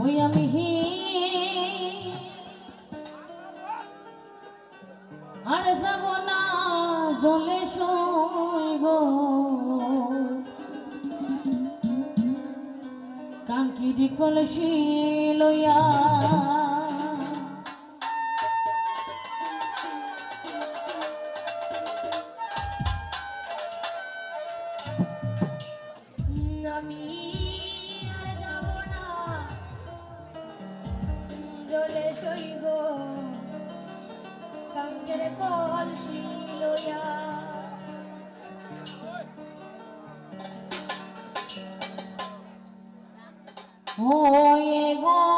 ওই আমি আর যাব না জলে সইব কাঙ্কিরি কলসি লইয়া আমি শৈব কাঙ্গের কলসি লয়া হয়ে গো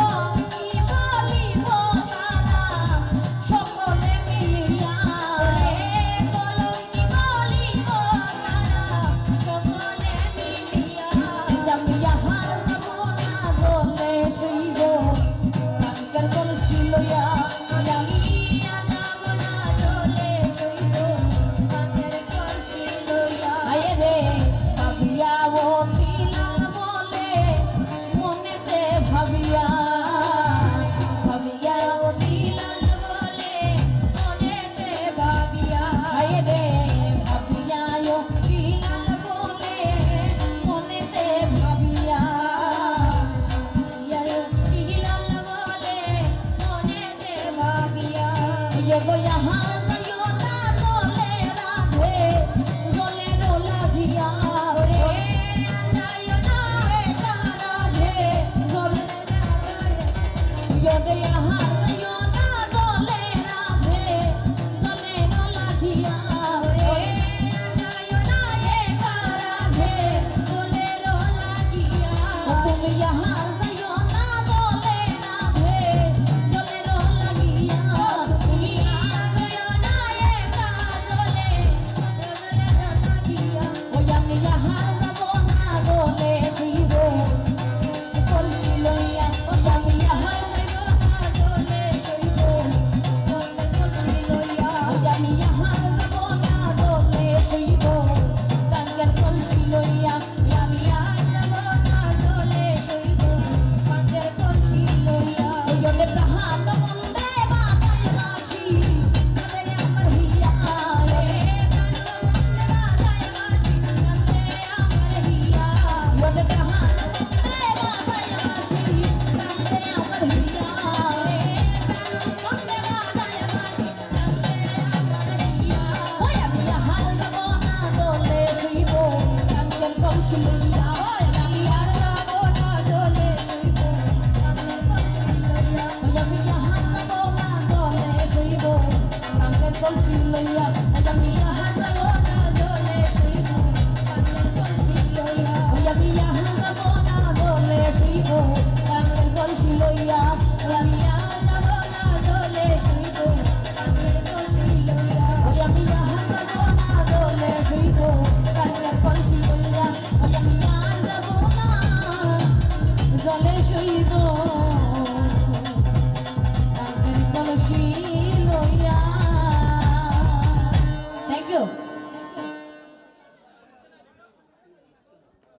la la